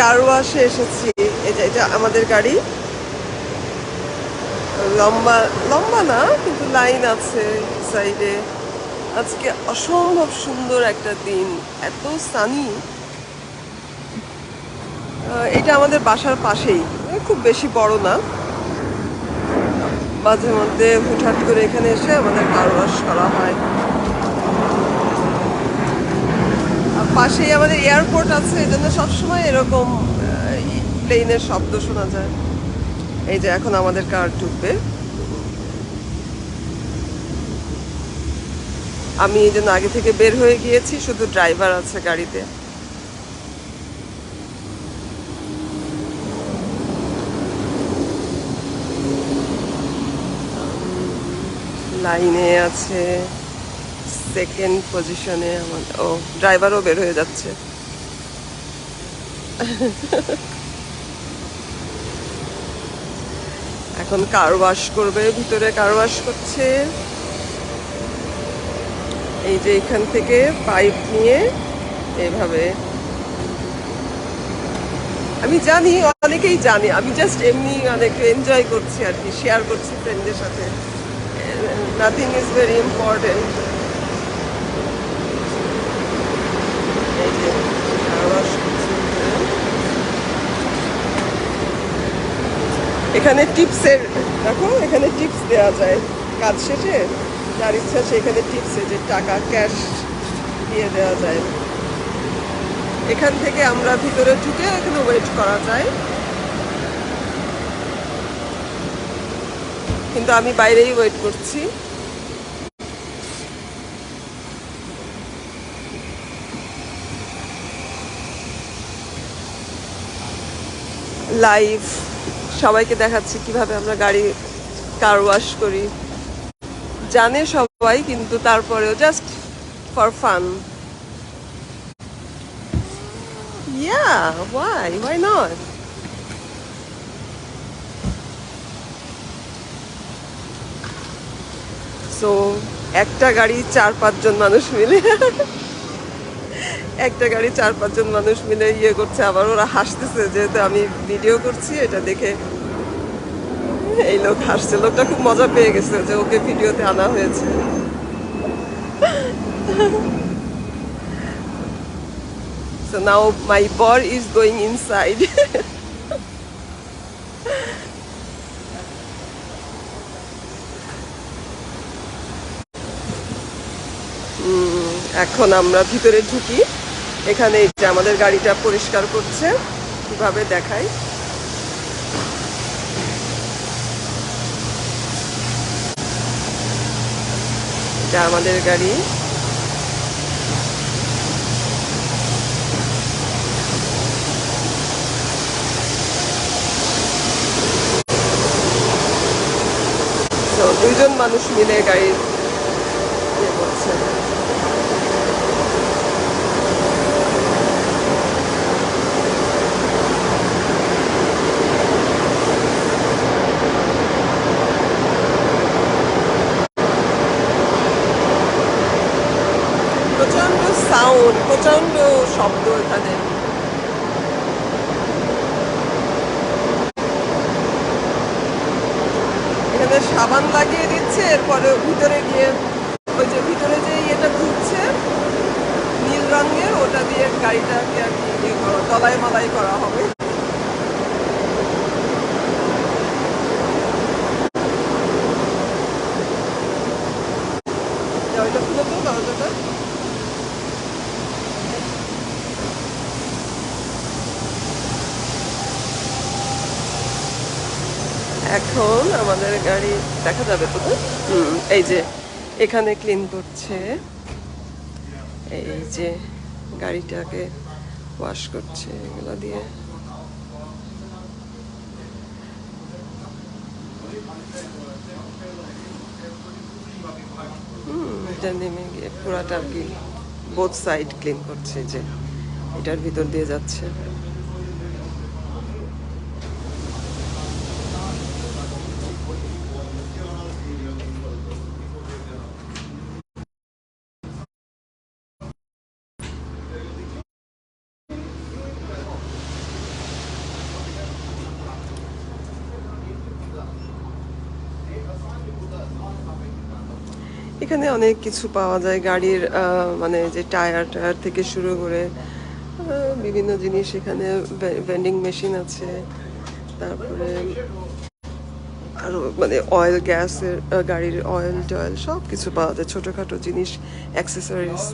কার ওয়াশে এসেছি। এটা এটা আমাদের গাড়ি। লম্বা লম্বা না, কিন্তু লাইন আছে সাইডে। আজকে অসম্ভব সুন্দর একটা দিন। এত সানি এটা আমাদের বাসার পাশেই। খুব বেশি বড় না। মাঝে মধ্যে হুটহাট করে এখানে এসে আমাদের কার ওয়াশ করা হয় আর পাশেই আমাদের এয়ারপোর্ট আছে এই জন্য সবসময় এরকম প্লেনের শব্দ শোনা যায়। এই যে এখন আমাদের কার ঢুকবে। আমি এই জন্য আগে থেকে বের হয়ে গিয়েছি, শুধু ড্রাইভার আছে গাড়িতে। লাইনে আছে। সেকেন্ড পজিশনে আমাদের ও ড্রাইভারও বের হয়ে যাচ্ছে। এখন কার ওয়াশ করবে, ভিতরে কার ওয়াশ করছে। এই যে এখান থেকে পাইপ নিয়ে এভাবে। আমি জানি, অনেকেই জানি, আমি জাস্ট এমনি অনেক এনজয় করছি আর কি শেয়ার করছি ফ্রেন্ডদের সাথে। নাথিং ইজ ভেরি ইম্পর্টেন্ট এই যে car wash করছে। এখানে টিপসের দেখো, এখানে টিপস দেওয়া যায়। কাজ শেষে, যার ইচ্ছা সেখানে টিপসে যে টাকা ক্যাশ দিয়ে দেওয়া যায়। এখান থেকে আমরা ভিতরে ঢুকে এখানে ওয়েট করা যায়। কিন্তু আমি বাইরেই ওয়েট করছি। লাইভ সবাইকে দেখাচ্ছি কীভাবে আমরা গাড়ি কার ওয়াশ করি। জানে সবাই, কিন্তু তারপরেও জাস্ট ফর ফান একটা গাড়ি চার পাঁচজন মানুষ মিলে। একটা গাড়ি চার পাঁচজন মানুষ মিলে ইয়ে করছে, আবার ওরা হাসতেছে যেহেতু আমি ভিডিও করছি, এটা দেখে এই লোক হাসছে লোকটা খুব মজা পেয়ে গেছে যে ওকে ভিডিওতে আনা হয়েছে So now my bor is going inside. এখন আমরা ভিতরে ঢুকি। এখানে যে আমাদের গাড়িটা পরিষ্কার করছে, কীভাবে দেখাই? এটা আমাদের গাড়ি। দুইজন মানুষ মিলে গাড়ি ইয়ে করছে প্রচণ্ড প্রচণ্ড শব্দ এখানে এখানে সাবান লাগিয়ে দিচ্ছে, এরপরে ভিতরে গিয়ে ওই যে ভিতরে যে ইয়েটা ঘুরছে, নীল রঙের, ওটা দিয়ে গাড়িটাকে আর কি ইয়ে তলায় মালাই করা হবে। এখন আমাদের গাড়ি দেখা যাবে তো হুম, এই যে এখানে ক্লিন করছে। এই যে গাড়িটাকে ওয়াশ করছে এগুলো দিয়ে। গিয়ে পুরাটা আর কি বোথ সাইড ক্লিন করছে যে। এটার ভিতর দিয়ে যাচ্ছে। এখানে অনেক কিছু পাওয়া যায়। গাড়ির মানে যে টায়ার টায়ার থেকে শুরু করে বিভিন্ন জিনিস এখানে ভেন্ডিং মেশিন আছে। তারপরে আরও মানে অয়েল গ্যাসের গাড়ির অয়েল টয়েল সব কিছু পাওয়া যায়। ছোটোখাটো জিনিস অ্যাক্সেসরিজ